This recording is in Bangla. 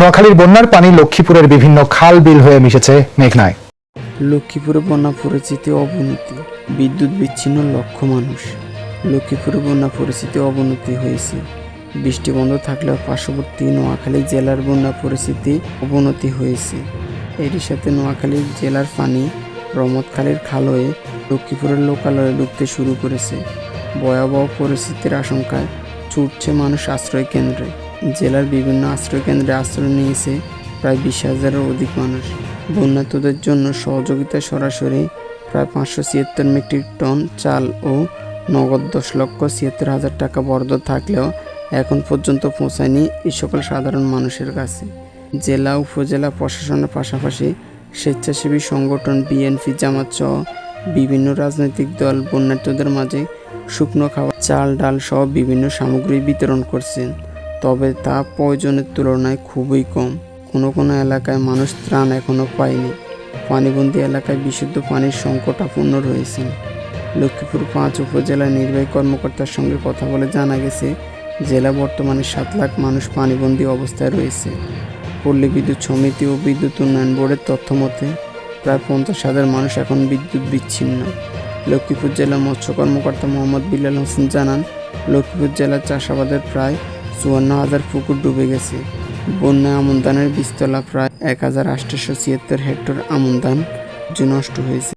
নোয়াখালীর বন্যার পানি লক্ষ্মীপুরের বিভিন্ন খাল বিল হয়ে মিশেছে মেঘনায়। লক্ষ্মীপুরে বন্যা পরিস্থিতি অবনতি, বিদ্যুৎ বিচ্ছিন্ন লক্ষ মানুষ। লক্ষ্মীপুরে বন্যা পরিস্থিতি অবনতি হয়েছে। বৃষ্টি বন্ধ থাকলেও পার্শ্ববর্তী নোয়াখালী জেলার বন্যা পরিস্থিতি অবনতি হয়েছে। এরই সাথে নোয়াখালী জেলার পানি রমতখালীর খাল হয়ে লক্ষ্মীপুরের লোকালয়ে ঢুকতে শুরু করেছে। ভয়াবহ পরিস্থিতির আশঙ্কায় ছুটছে মানুষ আশ্রয় কেন্দ্রে। জেলার বিভিন্ন আশ্রয়কেন্দ্রে আশ্রয় নিয়েছে প্রায় বিশ হাজারের অধিক মানুষ। বন্যাতদের জন্য সহযোগিতা সরাসরি প্রায় পাঁচশো ছিয়াত্তর মেট্রিক টন চাল ও নগদ দশ লক্ষ ছিয়াত্তর হাজার টাকা বরাদ্দ থাকলেও এখন পর্যন্ত পৌঁছায়নি এই সকল সাধারণ মানুষের কাছে। জেলা, উপজেলা প্রশাসনের পাশাপাশি স্বেচ্ছাসেবী সংগঠন বিএনপি, জামাত সহ বিভিন্ন রাজনৈতিক দল বন্যার্থীদের মাঝে শুকনো খাবার, চাল, ডাল সহ বিভিন্ন সামগ্রী বিতরণ করছেন তবে তা প্রয়োজনের তুলনায় খুবই কম। কোনো কোনো এলাকায় মানুষ ত্রাণ এখনও পায়নি। পানিবন্দী এলাকায় বিশুদ্ধ পানির সংকটাপন্ন রয়েছে। লক্ষ্মীপুর পাঁচ উপজেলার নির্বাহী কর্মকর্তার সঙ্গে কথা বলে জানা গেছে, জেলা বর্তমানে সাত লাখ মানুষ পানিবন্দী অবস্থায় রয়েছে। পল্লী বিদ্যুৎ সমিতি ও বিদ্যুৎ উন্নয়ন বোর্ডের তথ্য মতে, প্রায় পঞ্চাশ হাজার মানুষ এখন বিদ্যুৎ বিচ্ছিন্ন। লক্ষ্মীপুর জেলা মৎস্য কর্মকর্তা মোহাম্মদ বিলাল হোসেন জানান, লক্ষ্মীপুর জেলার চাষাবাদের প্রায় চুয়ান্ন হাজার পুকুর ডুবে গেছে। বন্যা আমন ধানের প্রায় এক হাজার আটশো ছিয়াত্তর হেক্টর আমন ধান নষ্ট হয়েছে।